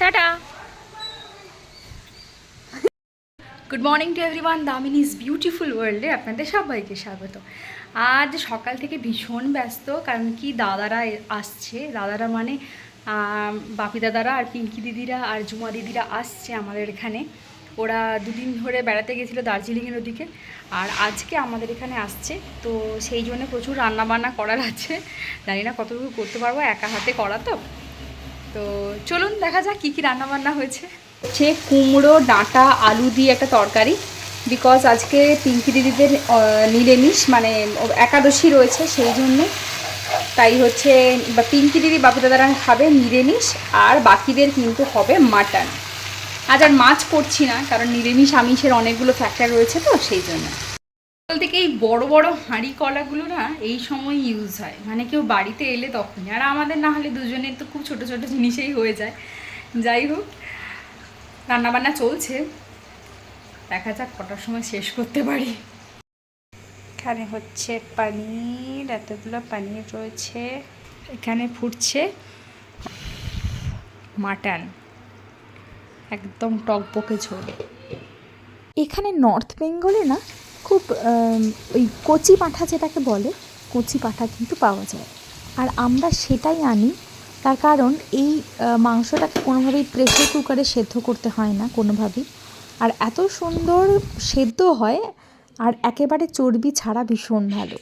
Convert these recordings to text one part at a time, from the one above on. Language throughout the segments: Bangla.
Tata. Good morning to everyone Damini's beautiful ওয়ার্ল্ডে আপনাদের সবাইকে স্বাগত। আজ সকাল থেকে ভীষণ ব্যস্ত, কারণ কি দাদারা আসছে। দাদারা মানে বাপি দাদারা আর পিঙ্কি দিদিরা আর জুমা দিদিরা আসছে আমাদের এখানে। ওরা দুদিন ধরে বেড়াতে গেছিল দার্জিলিংয়ের ওদিকে, আর আজকে আমাদের এখানে আসছে। তো সেই জন্য প্রচুর রান্নাবান্না করার আছে। জানি না কতটুকু করতে পারব, একা হাতে করা তো। তো চলুন দেখা যাক কী কী রান্নাবান্না হয়েছে। হচ্ছে কুমড়ো, ডাঁটা, আলু দিয়ে একটা তরকারি। বিকজ আজকে পিঙ্কি দিদিদের নিরামিষ মানে একাদশী রয়েছে সেই জন্যে। তাই হচ্ছে পিঙ্কি দিদি বাপু দাদারা খাবে নিরামিষ, আর বাকিদের কিন্তু হবে মাটন। আজ আর মাছ করছি না, কারণ নিরামিষ, আমিষের অনেকগুলো ফ্যাক্টর রয়েছে তো সেই জন্য। থেকে এই বড় বড় হাঁড়ি কলাগুলো না এই সময় ইউজ হয়। মানে কেউ বাড়িতে এলে তখনই। আর আমাদের না হলে দুজনের তো খুব ছোট ছোট জিনিসেই হয়ে যায়। যাই হোক রান্নাবান্না চলছে। দেখা যাক কটার সময় শেষ করতে পারি। এখানে হচ্ছে পানির এতগুলো পানির রয়েছে। এখানে ফুটছে মাটন। একদম টকবকে ঝোল। এখানে নর্থ বেঙ্গলে না খুব ওই কচি পাঁঠা যেটাকে বলে, কচি পাঁঠা কিন্তু পাওয়া যায়। আর আমরা সেটাই আনি, তার কারণ এই মাংসটাকে কোনোভাবেই প্রেসার কুকারে সেদ্ধ করতে হয় না কোনোভাবেই। আর এত সুন্দর সেদ্ধ হয়, আর একেবারে চর্বি ছাড়া ভীষণ ভালো।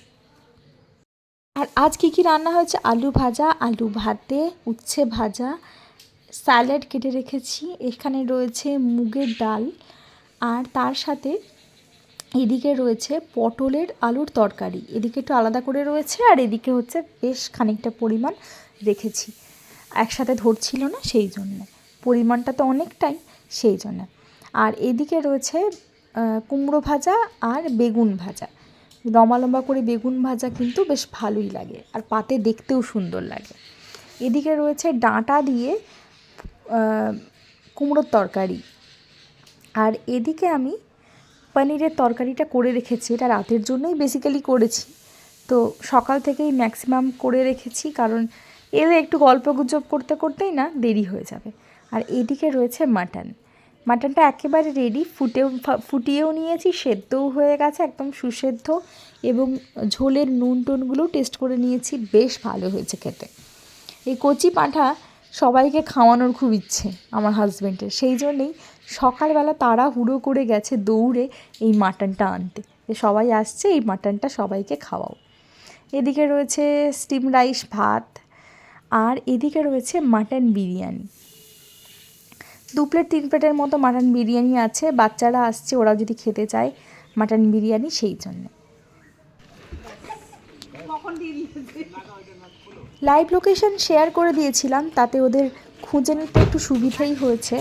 আর আজ কী কী রান্না হয়েছে? আলু ভাজা, আলু ভাতে, উচ্ছে ভাজা, স্যালাড কেটে রেখেছি। এখানে রয়েছে মুগের ডাল, আর তার সাথে এদিকে রয়েছে পটলের আলুর তরকারি। এদিকে একটু আলাদা করে রয়েছে আর এদিকে হচ্ছে বেশ খানিকটা পরিমাণ রেখেছি। একসাথে ধরছিল না সেই জন্য। পরিমাণটা তো অনেকটাই সেই জন্য। আর এদিকে রয়েছে কুমড়ো ভাজা আর বেগুন ভাজা। লম্বা লম্বা করে বেগুন ভাজা কিন্তু বেশ ভালোই লাগে আর পাতে দেখতেও সুন্দর লাগে। এদিকে রয়েছে ডাঁটা দিয়ে কুমড়োর তরকারি। আর এদিকে আমি পনিরের তরকারিটা করে রেখেছি, এটা রাতের জন্যই বেসিক্যালি করেছি। তো সকাল থেকেই ম্যাক্সিমাম করে রেখেছি, কারণ এলে একটু গল্প গুজব করতে করতেই না দেরি হয়ে যাবে। আর এদিকে রয়েছে মাটন মাটনটা একেবারে রেডি ফুটেও, ফুটিয়েও নিয়েছি, সেদ্ধও হয়ে গেছে, একদম সুসেদ্ধ, এবং ঝোলের নুন টুনগুলোও টেস্ট করে নিয়েছি, বেশ ভালো হয়েছে খেতে। এই কচি পাঁঠা সবাইকে খাওয়ানোর খুব ইচ্ছে আমার হাজব্যান্ডের সেই জন্যেই সকালবেলা তারা হুড়ো করে গেছে দৌড়ে এই মাটনটা আনতে। যে সবাই আসছে, এই মাটনটা সবাইকে খাওয়াও। এদিকে রয়েছে স্টিম রাইস ভাত আর এদিকে রয়েছে মাটন বিরিয়ানি। দু প্লেট তিন প্লেটের মতো মাটন বিরিয়ানি আছে। বাচ্চারা আসছে ওরা যদি খেতে চায় মাটন বিরিয়ানি, সেই জন্যে। লাইভ লোকেশন শেয়ার করে দিয়েছিলাম তাতে ওদের খুঁজে নিতে একটু সুবিধাই হয়েছে।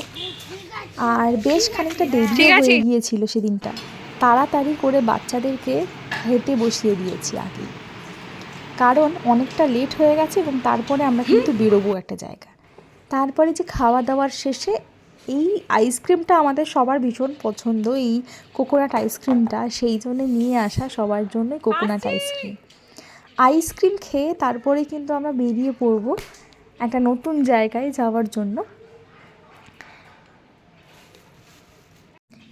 আর বেশ খানিকটা দেরি হয়ে গিয়েছিল সেদিনটা। তাড়াতাড়ি করে বাচ্চাদেরকে হেঁটে বসিয়ে দিয়েছি আগে। কারণ অনেকটা লেট হয়ে গেছে এবং তারপরে আমরা কিন্তু বেরোবো একটা জায়গা তারপরে যে খাওয়া দাওয়ার শেষে এই আইসক্রিমটা আমাদের সবার ভীষণ পছন্দ এই কোকোনাট আইসক্রিমটা সেই জন্য নিয়ে আসা সবার জন্যই কোকোনাট আইসক্রিম আইসক্রিম খেয়ে তারপরে কিন্তু আমরা বেরিয়ে পড়ব একটা নতুন জায়গায় যাওয়ার জন্য।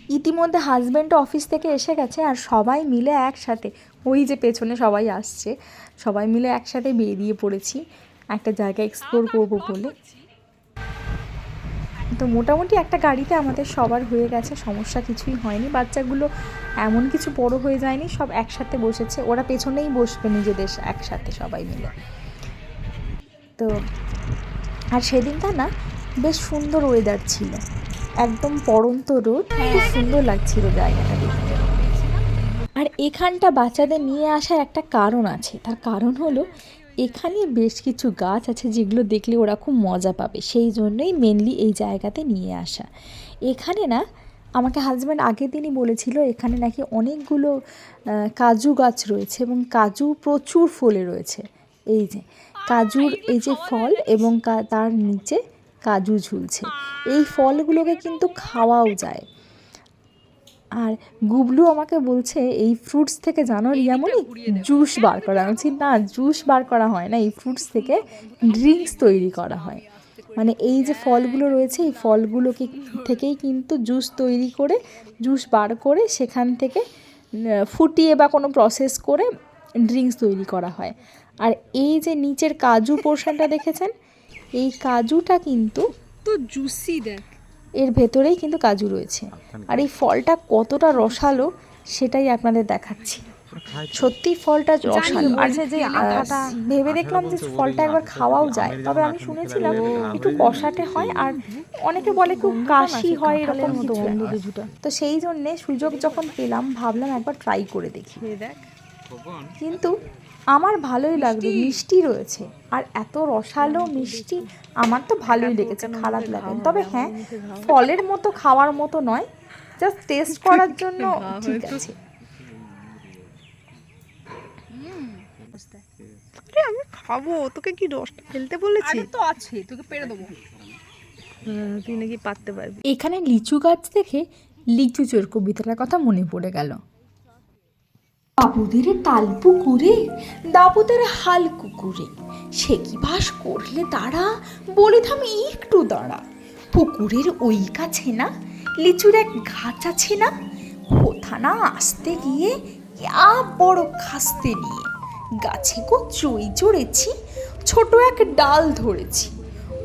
ইতিমধ্যে হাজব্যান্ড অফিস থেকে এসে গেছে আর সবাই মিলে একসাথে, ওই যে পেছনে সবাই আসছে, সবাই মিলে একসাথে বেরিয়ে পড়েছি। একটা জায়গা এক্সপ্লোর করব বলে। তো মোটামুটি একটা গাড়িতে আমাদের সবার হয়ে গেছে, সমস্যা কিছুই হয়নি। বাচ্চাগুলো এমন কিছু বড় হয়ে যায়নি, সব একসাথে বসেছে। ওরা পেছনেই বসবে নিজেদের একসাথে সবাই মিলে। তো আর সেদিনটা না বেশ সুন্দর ওয়েদার ছিল। একদম পড়ন্ত রোদ, খুব সুন্দর লাগছিল জায়গাটা দেখতে। আর এখানটা বাচ্চাদের নিয়ে আসার একটা কারণ আছে। তার কারণ হলো এখানে বেশ কিছু গাছ আছে যেগুলো দেখলে ওরা খুব মজা পাবে। সেই জন্যই মেনলি এই জায়গাতে নিয়ে আসা। এখানে না, আমাকে হাজব্যান্ড আগের দিনই বলেছিল, এখানে নাকি অনেকগুলো কাজু গাছ রয়েছে এবং কাজু প্রচুর ফলে রয়েছে। এই যে, কাজুর এই যে ফল এবং তার নিচে কাজু ঝুলছে। এই ফলগুলোকে কিন্তু খাওয়াও যায়। আর গুবলু আমাকে বলছে এই ফ্রুটস থেকে জানো রিয়ামনি জুস বার করা। বলছি না জুস বার করা হয় না। এই ফ্রুটস থেকে ড্রিঙ্কস তৈরি করা হয়। মানে এই যে ফলগুলো রয়েছে এই ফলগুলোকে থেকেই কিন্তু জুস তৈরি করে জুস বার করে সেখান থেকে ফুটিয়ে বা কোনো প্রসেস করে ড্রিঙ্কস তৈরি করা হয়। আর এই যে নিচের কাজু পোর্শনটা দেখেছেন? এই কাজুটা কিন্তু তো জুসি দেখ। এর ভেতরেই কিন্তু কাজু রয়েছে। আর এই ফলটা কতটা রসালো সেটাই আপনাদের দেখাচ্ছি। সত্যি ফলটা রসালো আর যে ভেবে দেখলাম যে ফলটা একবার খাওয়াও যায়। তবে আমি শুনেছিলাম একটু কষাটে হয় আর অনেকে বলে খুব কাশি হয় এরকম। তো সেই জন্যে সুযোগ যখন পেলাম ভাবলাম একবার ট্রাই করে দেখি। কিন্তু আমার ভালোই লাগল মিষ্টি রয়েছে। আর এত রসালো মিষ্টি। আমার তো ভালোই লেগেছে খারাপ লাগে তবে হ্যাঁ ফলের মতো খাওয়ার মতো নয় জাস্ট টেস্ট করার জন্য ঠিক আছে। আমি খাব তোকে কি রসটা ফেলতে বলেছি? তো আছে তোকে পেরে দেবো। হ্যাঁ, তুই নাকি পারতে পারবি। এখানে লিচু গাছ দেখে লিচু চোর কবিতাটার কথা মনে পড়ে গেল। বাবুদের তাল পুকুরে, দাবুদের হাল কুকুরে। সে কি বাস করলে তারা বলে থামি একটু দাঁড়া। পুকুরের ওই কাছে না? লিচুর এক গাছ আছে না? কোথা না আসতে গিয়ে ইয়া বড় খাসতে নিয়ে। গাছে গো চই চড়েছি, ছোট এক ডাল ধরেছি।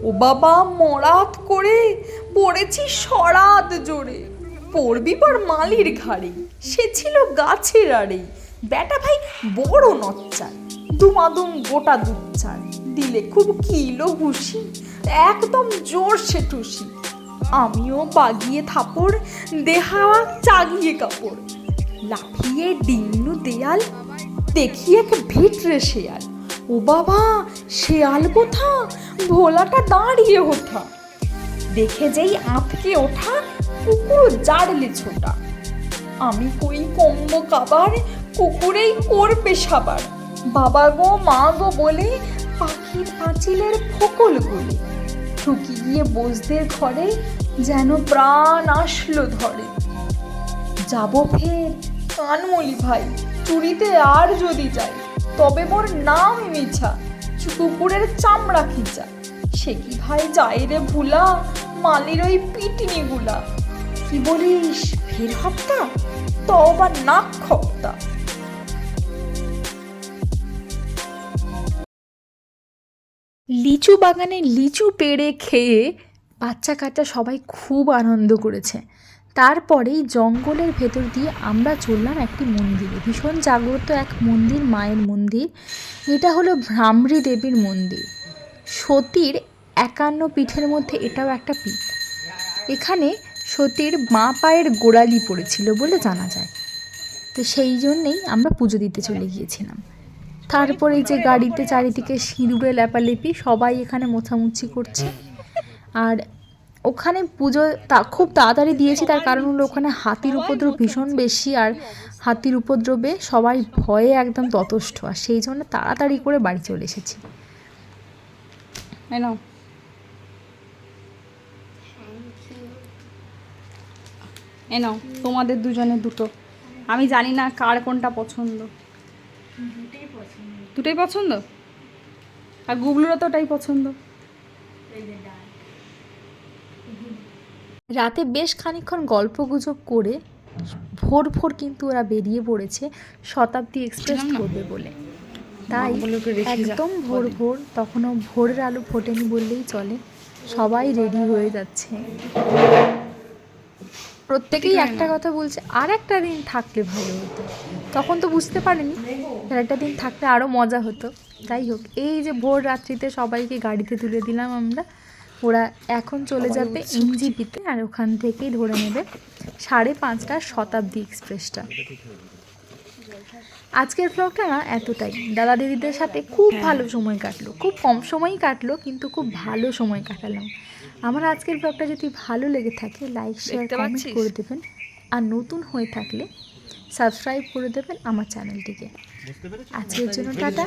ও বাবা মরাত করে পড়েছি সরাত জোরে। পড়বি পর মালির ঘাড়ে, সে ছিল গাছের আড়ে। বেটা ভাই বড় নচ্চার, দুমাদুম গোটা দুচ্চার দিলে খুব কিলো ঘুষি একদম জোর সে ঠুসি আমিও বাগিয়ে থাপড়, দেহাওয়া চাগিয়ে কাপড়। লাফিয়ে ডিঙ্গু দেয়াল, দেখি এক ভিটরে শেয়াল। ও বাবা, শেয়াল কোথা? ভোলাটা দাঁড়িয়ে ওঠা। দেখে যেই আঁতকে ওঠা, কুকুর জাড়লে ছোটা। আমি কই কম্ব কাবার কুকুরেই করবে সাবার। বাবা গো, মা গো বলে পাখির পাঁচিলের ফকল গলে ঠুকি গিয়ে বসদের ঘরে যেন প্রাণ আসলো ধরে। যাব ফের কানমলি ভাই, চুরিতে আর যদি যাই, তবে মোর নাম মিছা কুকুরের চামড়া খিচা। সে কি ভাই যাই রে ভুলা, মালির ওই পিটনি গুলা কি বলিস, ফের হপ্তা? তবা নাক খপ্তা? লিচু বাগানে লিচু পেড়ে খেয়ে বাচ্চা কাচ্চা সবাই খুব আনন্দ করেছে। তারপরেই জঙ্গলের ভেতর দিয়ে আমরা চললাম একটি মন্দিরে। ভীষণ জাগ্রত এক মন্দির, মায়ের মন্দির। এটা হলো ভ্রামরী দেবীর মন্দির। সতীর একান্ন পীঠের মধ্যে এটাও একটা পীঠ। এখানে সতীর মা পায়ের গোড়ালি পড়েছিল বলে জানা যায়। তো সেই জন্যেই আমরা পুজো দিতে চলে গিয়েছিলাম। তারপরে যে গাড়িতে চারিদিকে সিঁদুরে লেপালেপি, সবাই এখানে মোছামুছি করছে। আর ওখানে পুজো তা খুব তাড়াতাড়ি দিয়েছি, তার কারণ হলো ওখানে হাতির উপদ্রব ভীষণ বেশি আর হাতির উপদ্রবে সবাই ভয়ে একদম ততষ্ঠ। আর সেই জন্য তাড়াতাড়ি করে বাড়ি চলে এসেছি। এই নাও। এ নাও, তোমাদের দুজনের দুটো। আমি জানি না কার কোনটা পছন্দ। দুটোই পছন্দ। আর গুবলুরও তো ওটাই পছন্দ। রাতে বেশ খানিকক্ষণ গল্প গুজব করে ভোর ভোর কিন্তু ওরা বেরিয়ে পড়েছে শতাব্দী এক্সপ্রেস করবে বলে। তাই একদম ভোর ভোর তখনও ভোরের আলো ফোটেনি বললেই চলে। সবাই রেডি হয়ে যাচ্ছে। প্রত্যেকেই একটা কথা বলছে আর একটা দিন থাকলে ভালো হতো। তখন তো বুঝতে পারিনি আর একটা দিন থাকলে আরও মজা হতো। যাই হোক এই যে ভোর রাত্রিতে সবাইকে গাড়িতে তুলে দিলাম আমরা ওরা এখন চলে যাবে এনজিপিতে আর ওখান থেকেই ধরে নেবে সাড়ে পাঁচটা শতাব্দী এক্সপ্রেসটা। আজকের ব্লগটা না এতটাই। দাদা দিদিদের সাথে খুব ভালো সময় কাটলো খুব কম সময়ই কাটলো কিন্তু খুব ভালো সময় কাটালাম। আমার আজকের ব্লগটা যদি ভালো লেগে থাকে লাইক শেয়ার কমেন্ট করে দেবেন। আর নতুন হয়ে থাকলে সাবস্ক্রাইব করে দেবেন আমার চ্যানেলটিকে আজকের জন্য টাটা।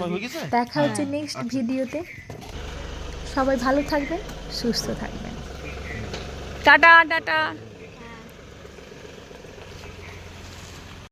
দেখা হচ্ছে নেক্সট ভিডিওতে সবাই ভালো থাকবেন সুস্থ থাকবেন। Tata tata.